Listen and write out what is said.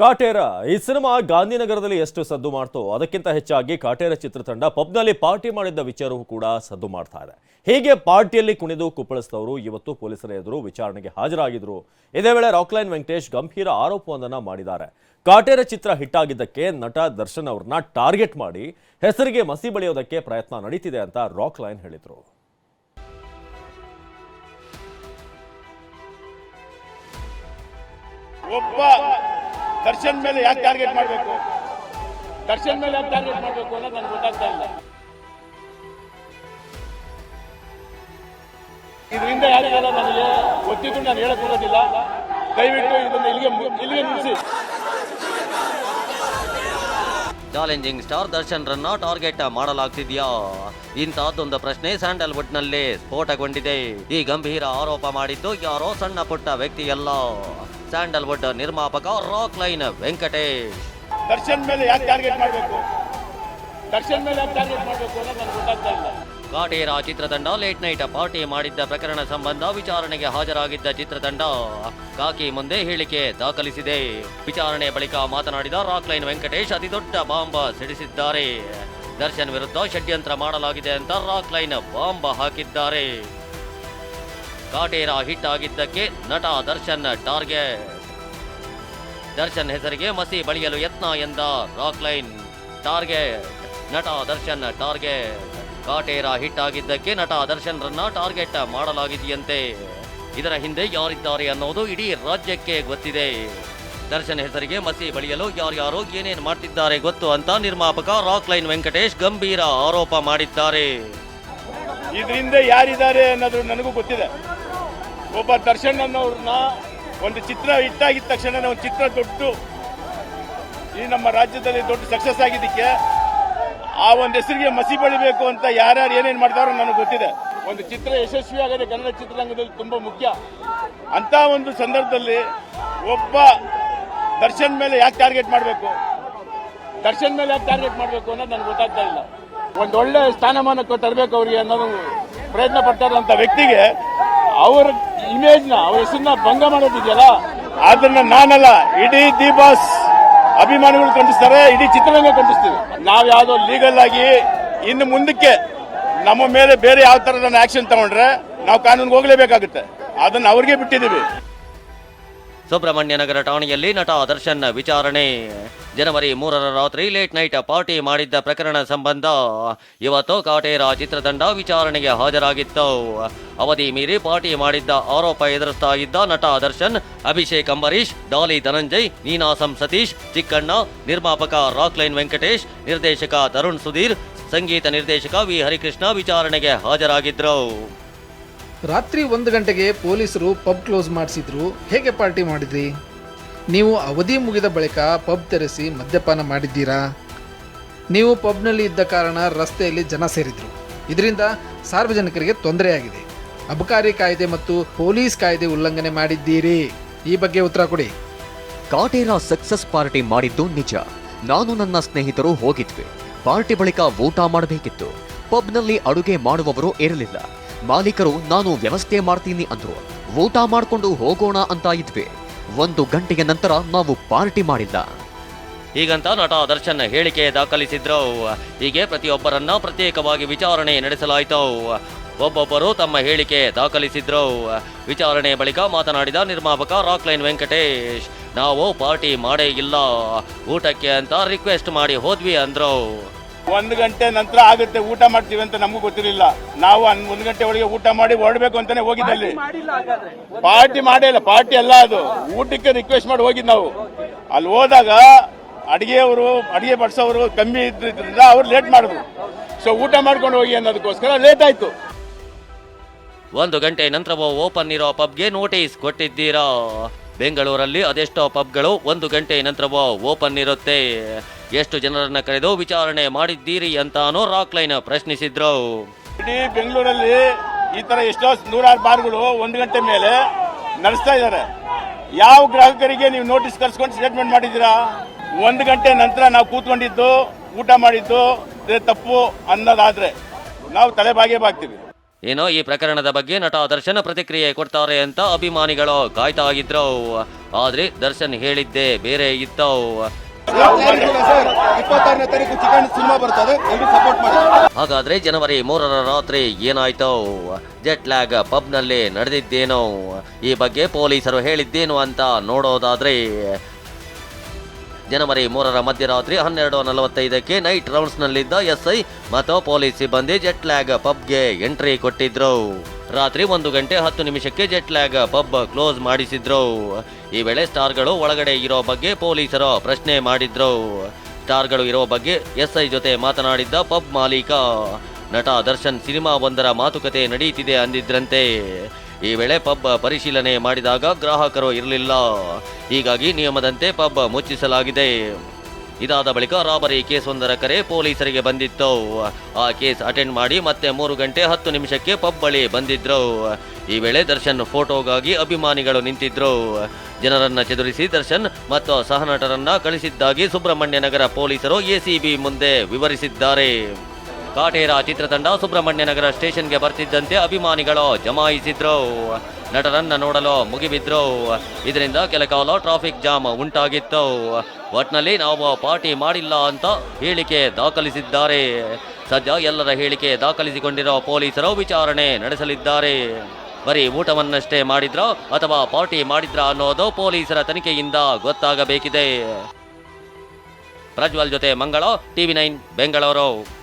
ಕಾಟೇರ, ಈ ಸಿನಿಮಾ ಗಾಂಧಿನಗರದಲ್ಲಿ ಎಷ್ಟು ಸದ್ದು ಮಾಡ್ತೋ ಅದಕ್ಕಿಂತ ಹೆಚ್ಚಾಗಿ ಕಾಟೇರ ಚಿತ್ರತಂಡ ಪಬ್ನಲ್ಲಿ ಪಾರ್ಟಿ ಮಾಡಿದ್ದ ವಿಚಾರವೂ ಕೂಡ ಸದ್ದು ಮಾಡ್ತಾ ಇದೆ. ಹೀಗೆ ಪಾರ್ಟಿಯಲ್ಲಿ ಕುಣಿದು ಕುಪ್ಪಳಿಸಿದವರು ಇವತ್ತು ಪೊಲೀಸರ ಎದುರು ವಿಚಾರಣೆಗೆ ಹಾಜರಾಗಿದ್ರು. ಇದೇ ವೇಳೆ ರಾಕ್ಲೈನ್ ವೆಂಕಟೇಶ್ ಗಂಭೀರ ಆರೋಪವೊಂದನ್ನು ಮಾಡಿದ್ದಾರೆ. ಕಾಟೇರ ಚಿತ್ರ ಹಿಟ್ಟಾಗಿದ್ದಕ್ಕೆ ನಟ ದರ್ಶನ್ ಅವ್ರನ್ನ ಟಾರ್ಗೆಟ್ ಮಾಡಿ ಹೆಸರಿಗೆ ಮಸಿ ಬಳಿಯೋದಕ್ಕೆ ಪ್ರಯತ್ನ ನಡೀತಿದೆ ಅಂತ ರಾಕ್ಲೈನ್ ಹೇಳಿದ್ರು. ಒಬ್ಬ ದರ್ಶನ್ ಮೇಲೆ ಯಾಕೆ ಟಾರ್ಗೆಟ್ ಮಾಡಬೇಕು? ದರ್ಶನ್ ಮೇಲೆ ಯಾಕೆ ಟಾರ್ಗೆಟ್ ಮಾಡಬೇಕು ಅನ್ನೋದು ನನಗೆ ಗೊತ್ತಾಗ್ತಾ ಇಲ್ಲ. ಇದರಿಂದ ಯಾರಿಗೆಲ್ಲ ನನಗೆ ಗೊತ್ತಿದ್ದು ನಾನು ಹೇಳಕ್ ಹೋಗೋದಿಲ್ಲ. ದಯವಿಟ್ಟು ಇದನ್ನು ಇಲ್ಲಿಗೆ ಇಲ್ಲಿಗೆ ನಿಲ್ಲಿಸಿ ಚಾಲೆಂಜಿಂಗ್ ಸ್ಟಾರ್ ದರ್ಶನ್ ರನ್ನ ಟಾರ್ಗೆಟ್ ಮಾಡಲಾಗ್ತಿದ್ಯಾ? ಇಂತಹದ್ದೊಂದು ಪ್ರಶ್ನೆ ಸ್ಯಾಂಡಲ್ವುಡ್ನಲ್ಲಿ ಸ್ಫೋಟಗೊಂಡಿದೆ. ಈ ಗಂಭೀರ ಆರೋಪ ಮಾಡಿದ್ದು ಯಾರೋ ಸಣ್ಣ ಪುಟ್ಟ ವ್ಯಕ್ತಿಯಲ್ಲ. ಸ್ಯಾಂಡಲ್ವುಡ್ ನಿರ್ಮಾಪಕ ರಾಕ್ ಲೈನ್ ವೆಂಕಟೇಶ್. ದರ್ಶನ್ ಮೇಲೆ ಯಾಕೆ ಟಾರ್ಗೆಟ್ ಮಾಡಬೇಕು? ದರ್ಶನ್ ಮೇಲೆ ಯಾಕೆ ಟಾರ್ಗೆಟ್ ಮಾಡಬೇಕು ಅನ್ನೋದು ನನಗೆ ಗೊತ್ತಾಗ್ತಾ ಇಲ್ಲ. ಕಾಟೇರ ಚಿತ್ರತಂಡ ಲೇಟ್ ನೈಟ್ ಪಾರ್ಟಿ ಮಾಡಿದ್ದ ಪ್ರಕರಣ ಸಂಬಂಧ ವಿಚಾರಣೆಗೆ ಹಾಜರಾಗಿದ್ದ ಚಿತ್ರತಂಡ ಕಾಕಿ ಮುಂದೆ ಹೇಳಿಕೆ ದಾಖಲಿಸಿದೆ. ವಿಚಾರಣೆ ಬಳಿಕ ಮಾತನಾಡಿದ ರಾಕ್ ಲೈನ್ ವೆಂಕಟೇಶ್ ಅತಿದೊಡ್ಡ ಬಾಂಬ್ ಸಿಡಿಸಿದ್ದಾರೆ. ದರ್ಶನ್ ವಿರುದ್ಧ ಷಡ್ಯಂತ್ರ ಮಾಡಲಾಗಿದೆ ಅಂತ ರಾಕ್ ಲೈನ್ ಬಾಂಬ್ ಹಾಕಿದ್ದಾರೆ. ಕಾಟೇರ ಹಿಟ್ ಆಗಿದ್ದಕ್ಕೆ ನಟ ದರ್ಶನ್ ಟಾರ್ಗೆಟ್. ದರ್ಶನ್ ಹೆಸರಿಗೆ ಮಸಿ ಬಳಿಯಲು ಯತ್ನ ಎಂದ ರಾಕ್ ಲೈನ್ ಟಾರ್ಗೆಟ್. ನಟ ದರ್ಶನ್ ಟಾರ್ಗೆಟ್. ಕಾಟೇರ ಹಿಟ್ ಆಗಿದ್ದಕ್ಕೆ ನಟ ದರ್ಶನ್ ರನ್ನ ಟಾರ್ಗೆಟ್ ಮಾಡಲಾಗಿದೆಯಂತೆ. ಇದರ ಹಿಂದೆ ಯಾರಿದ್ದಾರೆ ಅನ್ನೋದು ಇಡೀ ರಾಜ್ಯಕ್ಕೆ ಗೊತ್ತಿದೆ. ದರ್ಶನ್ ಹೆಸರಿಗೆ ಮಸಿ ಬಳಿಯಲು ಯಾರ್ಯಾರು ಏನೇನು ಮಾಡ್ತಿದ್ದಾರೆ ಗೊತ್ತು ಅಂತ ನಿರ್ಮಾಪಕ ರಾಕ್ ಲೈನ್ ವೆಂಕಟೇಶ್ ಗಂಭೀರ ಆರೋಪ ಮಾಡಿದ್ದಾರೆ. ಇದರಿಂದ ಯಾರಿದ್ದಾರೆ ಅನ್ನೋದು ನನಗೂ ಗೊತ್ತಿದೆ. ಒಬ್ಬ ದರ್ಶನ್ ಅನ್ನೋರ್ನ ಒಂದು ಚಿತ್ರ ಹಿಟ್ಟಾಗಿದ್ದ ತಕ್ಷಣ ಒಂದು ಚಿತ್ರ ದೊಡ್ಡ ಈ ನಮ್ಮ ರಾಜ್ಯದಲ್ಲಿ ದೊಡ್ಡ ಸಕ್ಸಸ್ ಆಗಿದ್ದಕ್ಕೆ ಆ ಒಂದು ಹೆಸರಿಗೆ ಮಸಿ ಬಳಿಬೇಕು ಅಂತ ಯಾರ್ಯಾರು ಏನೇನು ಮಾಡ್ತಾರೋ ನನಗೆ ಗೊತ್ತಿದೆ. ಒಂದು ಚಿತ್ರ ಯಶಸ್ವಿ ಆಗದೆ ಕನ್ನಡ ಚಿತ್ರರಂಗದಲ್ಲಿ ತುಂಬಾ ಮುಖ್ಯ. ಅಂತ ಒಂದು ಸಂದರ್ಭದಲ್ಲಿ ಒಬ್ಬ ದರ್ಶನ್ ಮೇಲೆ ಯಾಕೆ ಟಾರ್ಗೆಟ್ ಮಾಡಬೇಕು? ದರ್ಶನ್ ಮೇಲೆ ಯಾಕೆ ಟಾರ್ಗೆಟ್ ಮಾಡಬೇಕು ಅನ್ನೋದು ನನಗೆ ಗೊತ್ತಾಗ್ತಾ ಇಲ್ಲ. ಒಂದು ಒಳ್ಳೆ ಸ್ಥಾನಮಾನಕ್ಕೆ ತರಬೇಕು ಅವರಿಗೆ ಅನ್ನೋದು ಪ್ರಯತ್ನ ಪಡ್ತಾ ಇರುವಂತ ವ್ಯಕ್ತಿಗೆ ಅವರ ಇಮೇಜ್ನ ಅವ್ರ ಹೆಸರನ್ನ ಭಂಗ ಮಾಡೋದಿದೆಯಲ್ಲ? ಅದನ್ನ ನಾನಲ್ಲ, ಇಡೀ ದಿ ಬಾಸ್ ಅಭಿಮಾನಿಗಳು ಖಂಡಿಸ್ತಾರೆ ಇಡೀ ಚಿತ್ರರಂಗ ಖಂಡಿಸ್ತೀವಿ ನಾವು ಯಾವುದೋ ಲೀಗಲ್ ಆಗಿ ಇನ್ನು ಮುಂದಕ್ಕೆ ನಮ್ಮ ಮೇಲೆ ಬೇರೆ ಯಾವ ತರದ ಆಕ್ಷನ್ ತಗೊಂಡ್ರೆ ನಾವು ಕಾನೂನಿಗೆ ಹೋಗ್ಲೇಬೇಕಾಗುತ್ತೆ. ಅದನ್ನ ಅವ್ರಿಗೆ ಬಿಟ್ಟಿದ್ದೀವಿ. ಸುಬ್ರಹ್ಮಣ್ಯ ನಗರ ಠಾಣೆಯಲ್ಲಿ ನಟ ದರ್ಶನ್ ವಿಚಾರಣೆ. ಜನವರಿ ಮೂರರ ರಾತ್ರಿ ಲೇಟ್ ನೈಟ್ ಪಾರ್ಟಿ ಮಾಡಿದ್ದ ಪ್ರಕರಣ ಸಂಬಂಧ ಇವತ್ತು ಕಾಟೇರ ಚಿತ್ರತಂಡ ವಿಚಾರಣೆಗೆ ಹಾಜರಾಗಿತ್ತು. ಅವಧಿ ಮೀರಿ ಪಾರ್ಟಿ ಮಾಡಿದ್ದ ಆರೋಪ ಎದುರಿಸ್ತಾ ಇದ್ದ ನಟ ದರ್ಶನ್, ಅಭಿಷೇಕ್ ಅಂಬರೀಶ್ ಡಾಲಿ ಧನಂಜಯ್ ನೀನಾಸಂ ಸತೀಶ್, ಚಿಕ್ಕಣ್ಣ, ನಿರ್ಮಾಪಕ ರಾಕ್ ಲೈನ್ ವೆಂಕಟೇಶ್, ನಿರ್ದೇಶಕ ತರುಣ್ ಸುಧೀರ್, ಸಂಗೀತ ನಿರ್ದೇಶಕ ವಿ ಹರಿಕೃಷ್ಣ ವಿಚಾರಣೆಗೆ ಹಾಜರಾಗಿದ್ರು. ರಾತ್ರಿ ಒಂದು ಗಂಟೆಗೆ ಪೊಲೀಸರು ಪಬ್ ಕ್ಲೋಸ್ ಮಾಡಿಸಿದ್ರು. ಹೇಗೆ ಪಾರ್ಟಿ ಮಾಡಿದ್ರಿ? ನೀವು ಅವಧಿ ಮುಗಿದ ಬಳಿಕ ಪಬ್ ತೆರೆಸಿ ಮದ್ಯಪಾನ ಮಾಡಿದ್ದೀರಾ? ನೀವು ಪಬ್ನಲ್ಲಿ ಇದ್ದ ಕಾರಣ ರಸ್ತೆಯಲ್ಲಿ ಜನ ಸೇರಿದ್ರು. ಇದರಿಂದ ಸಾರ್ವಜನಿಕರಿಗೆ ತೊಂದರೆಯಾಗಿದೆ. ಅಬಕಾರಿ ಕಾಯ್ದೆ ಮತ್ತು ಪೊಲೀಸ್ ಕಾಯ್ದೆ ಉಲ್ಲಂಘನೆ ಮಾಡಿದ್ದೀರಿ. ಈ ಬಗ್ಗೆ ಉತ್ತರ ಕೊಡಿ. ಕಾಟೇರ ಸಕ್ಸಸ್ ಪಾರ್ಟಿ ಮಾಡಿದ್ದು ನಿಜ. ನಾನು ನನ್ನ ಸ್ನೇಹಿತರು ಹೋಗಿದ್ವಿ. ಪಾರ್ಟಿ ಬಳಿಕ ಊಟ ಮಾಡಬೇಕಿತ್ತು. ಪಬ್ನಲ್ಲಿ ಅಡುಗೆ ಮಾಡುವವರು ಇರಲಿಲ್ಲ. ಮಾಲೀಕರು, ನಾನು ವ್ಯವಸ್ಥೆ ಮಾಡ್ತೀನಿ ಅಂದ್ರು. ಊಟ ಮಾಡ್ಕೊಂಡು ಹೋಗೋಣ ಅಂತ ಇದ್ವಿ. ಒಂದು ಗಂಟೆಯ ನಂತರ ನಾವು ಪಾರ್ಟಿ ಮಾಡಿಲ್ಲ. ಹೀಗಂತ ನಟ ದರ್ಶನ್ ಹೇಳಿಕೆ ದಾಖಲಿಸಿದ್ರು. ಹೀಗೆ ಪ್ರತಿಯೊಬ್ಬರನ್ನ ಪ್ರತ್ಯೇಕವಾಗಿ ವಿಚಾರಣೆ ನಡೆಸಲಾಯಿತು. ಒಬ್ಬೊಬ್ಬರು ತಮ್ಮ ಹೇಳಿಕೆ ದಾಖಲಿಸಿದ್ರು. ವಿಚಾರಣೆ ಬಳಿಕ ಮಾತನಾಡಿದ ನಿರ್ಮಾಪಕ ರಾಕ್ಲೈನ್ ವೆಂಕಟೇಶ್, ನಾವು ಪಾರ್ಟಿ ಮಾಡೇ ಇಲ್ಲ. ಊಟಕ್ಕೆ ಅಂತ ರಿಕ್ವೆಸ್ಟ್ ಮಾಡಿ ಹೋದ್ವಿ ಅಂದ್ರು. ಒಂದು ಗಂಟೆ ನಂತರ ಆಗುತ್ತೆ ಊಟ ಮಾಡ್ತೀವಿ ಅಂತ ನಮಗೂ ಗೊತ್ತಿರಲಿಲ್ಲ. ನಾವು ಒಂದು ಗಂಟೆ ಒಳಗೆ ಊಟ ಮಾಡಿ ಹೊರಡ್ಬೇಕು ಅಂತಾನೆ ಹೋಗಿದ್ದಲ್ಲಿ. ಪಾರ್ಟಿ ಮಾಡೇ ಇಲ್ಲ ಪಾರ್ಟಿ ಅಲ್ಲ ಅದು. ಊಟಕ್ಕೆ ರಿಕ್ವೆಸ್ಟ್ ಮಾಡಿ ಹೋಗಿದ್ ನಾವು. ಅಲ್ಲಿ ಹೋದಾಗ ಅಡಿಗೆಯವರು ಅಡಿಗೆ ಬಡಿಸೋರು ಕಮ್ಮಿ ಇದ್ರಿಂದ ಅವ್ರು ಲೇಟ್ ಮಾಡಿದ್ರು. ಸೊ ಊಟ ಮಾಡ್ಕೊಂಡು ಹೋಗಿ ಅನ್ನೋದಕ್ಕೋಸ್ಕರ ಲೇಟ್ ಆಯ್ತು. ಒಂದು ಗಂಟೆ ನಂತರ ಓಪನ್ ಇರೋ ಪಬ್ಗೆ ನೋಟಿಸ್ ಕೊಟ್ಟಿದ್ದೀರಾ? ಬೆಂಗಳೂರಲ್ಲಿ ಅದೆಷ್ಟೋ ಪಬ್ಗಳು ಒಂದು ಗಂಟೆ ನಂತರವೂ ಓಪನ್ ಇರುತ್ತೆ. ಎಷ್ಟು ಜನರನ್ನ ಕರೆದು ವಿಚಾರಣೆ ಮಾಡಿದ್ದೀರಿ ಅಂತಾನೋ ರಾಕ್ಲೈನ್ ಪ್ರಶ್ನಿಸಿದ್ರು ಇಡೀ ಬೆಂಗಳೂರಲ್ಲಿ ಈ ತರ ಎಷ್ಟೋ ನೂರಾರು ಬಾರ್ಗಳು ಒಂದು ಗಂಟೆ ಮೇಲೆ ನಡೆಸ್ತಾ ಇದ್ದಾರೆ. ಯಾವ ಗ್ರಾಹಕರಿಗೆ ನೀವು ನೋಟಿಸ್ ಕರ್ಸ್ಕೊಂಡು ಸ್ಟೇಟ್ಮೆಂಟ್ ಮಾಡಿದ್ದೀರಾ? ಒಂದು ಗಂಟೆ ನಂತರ ನಾವು ಕೂತ್ಕೊಂಡಿದ್ದು ಊಟ ಮಾಡಿದ್ದು ತಪ್ಪು ಅನ್ನೋದಾದ್ರೆ ನಾವು ತಲೆಬಾಗೇ ಬಾಗ್ತೀವಿ. ಏನೋ ಈ ಪ್ರಕರಣದ ಬಗ್ಗೆ ನಟ ದರ್ಶನ ಪ್ರತಿಕ್ರಿಯೆ ಕೊಡ್ತಾರೆ ಅಂತ ಅಭಿಮಾನಿಗಳು ಕಾಯ್ತಾ ಇದ್ರು ಆದ್ರೆ ದರ್ಶನ್ ಹೇಳಿದ್ದೆ ಬೇರೆ ಇತ್ತು ಹಾಗಾದ್ರೆ ಜನವರಿ ಮೂರರ ರಾತ್ರಿ ಏನಾಯ್ತು? ಜೆಟ್ ಲ್ಯಾಗ್ ಪಬ್ನಲ್ಲಿ ನಡೆದಿದ್ದೇನೋ? ಈ ಬಗ್ಗೆ ಪೊಲೀಸರು ಹೇಳಿದ್ದೇನು ಅಂತ ನೋಡೋದಾದ್ರೆ, ಜನವರಿ ಮೂರರ ಮಧ್ಯರಾತ್ರಿ ಹನ್ನೆರಡು ನಲವತ್ತೈದಕ್ಕೆ ನೈಟ್ ರೌಂಡ್ಸ್ನಲ್ಲಿದ್ದ ಎಸ್ಐ ಮತ್ತು ಪೊಲೀಸ್ ಸಿಬ್ಬಂದಿ ಜೆಟ್ ಲ್ಯಾಗ್ ಪಬ್ಗೆ ಎಂಟ್ರಿ ಕೊಟ್ಟಿದ್ರು. ರಾತ್ರಿ ಒಂದು ಗಂಟೆ ಹತ್ತು ನಿಮಿಷಕ್ಕೆ ಜೆಟ್ ಲ್ಯಾಗ್ ಪಬ್ ಕ್ಲೋಸ್ ಮಾಡಿಸಿದ್ರು. ಈ ವೇಳೆ ಸ್ಟಾರ್ಗಳು ಒಳಗಡೆ ಇರೋ ಬಗ್ಗೆ ಪೊಲೀಸರು ಪ್ರಶ್ನೆ ಮಾಡಿದ್ರು. ಸ್ಟಾರ್ಗಳು ಇರೋ ಬಗ್ಗೆ ಎಸ್ಐ ಜೊತೆ ಮಾತನಾಡಿದ್ದ ಪಬ್ ಮಾಲೀಕ, ನಟ ದರ್ಶನ್ ಸಿನಿಮಾ ಒಂದರ ಮಾತುಕತೆ ನಡೆಯುತ್ತಿದೆ ಅಂದಿದ್ರಂತೆ. ಈ ವೇಳೆ ಪಬ್ ಪರಿಶೀಲನೆ ಮಾಡಿದಾಗ ಗ್ರಾಹಕರು ಇರಲಿಲ್ಲ. ಹೀಗಾಗಿ ನಿಯಮದಂತೆ ಪಬ್ ಮುಚ್ಚಿಸಲಾಗಿದೆ. ಇದಾದ ಬಳಿಕ ರಾಬರಿ ಕೇಸ್ ಒಂದರ ಕರೆ ಪೊಲೀಸರಿಗೆ ಬಂದಿತ್ತು. ಆ ಕೇಸ್ ಅಟೆಂಡ್ ಮಾಡಿ ಮತ್ತೆ ಮೂರು ಗಂಟೆ ಹತ್ತು ನಿಮಿಷಕ್ಕೆ ಪಬ್ ಬಳಿ ಬಂದಿದ್ರು. ಈ ವೇಳೆ ದರ್ಶನ್ ಫೋಟೋಗಾಗಿ ಅಭಿಮಾನಿಗಳು ನಿಂತಿದ್ರು. ಜನರನ್ನ ಚದುರಿಸಿ ದರ್ಶನ್ ಮತ್ತು ಸಹನಟರನ್ನ ಕಳಿಸಿದ್ದಾಗಿ ಸುಬ್ರಹ್ಮಣ್ಯ ನಗರ ಪೊಲೀಸರು ಎಸಿಬಿ ಮುಂದೆ ವಿವರಿಸಿದ್ದಾರೆ. ಕಾಟೇರ ಚಿತ್ರತಂಡ ಸುಬ್ರಹ್ಮಣ್ಯ ನಗರ ಸ್ಟೇಷನ್ಗೆ ಬರ್ತಿದ್ದಂತೆ ಅಭಿಮಾನಿಗಳು ಜಮಾಯಿಸಿದ್ರು. ನಟರನ್ನ ನೋಡಲು ಮುಗಿಬಿದ್ರು. ಇದರಿಂದ ಕೆಲ ಕಾಲ ಟ್ರಾಫಿಕ್ ಜಾಮ್ ಉಂಟಾಗಿತ್ತು. ಒಟ್ನಲ್ಲಿ ನಾವು ಪಾರ್ಟಿ ಮಾಡಿಲ್ಲ ಅಂತ ಹೇಳಿಕೆ ದಾಖಲಿಸಿದ್ದಾರೆ. ಸದ್ಯ ಎಲ್ಲರ ಹೇಳಿಕೆ ದಾಖಲಿಸಿಕೊಂಡಿರೋ ಪೊಲೀಸರು ವಿಚಾರಣೆ ನಡೆಸಲಿದ್ದಾರೆ. ಬರೀ ಊಟವನ್ನಷ್ಟೇ ಮಾಡಿದ್ರ ಅಥವಾ ಪಾರ್ಟಿ ಮಾಡಿದ್ರ ಅನ್ನೋದು ಪೊಲೀಸರ ತನಿಖೆಯಿಂದ ಗೊತ್ತಾಗಬೇಕಿದೆ. ಪ್ರಜ್ವಲ್ ಜೊತೆ ಮಂಗಳ, ಟಿವಿ ನೈನ್, ಬೆಂಗಳೂರು.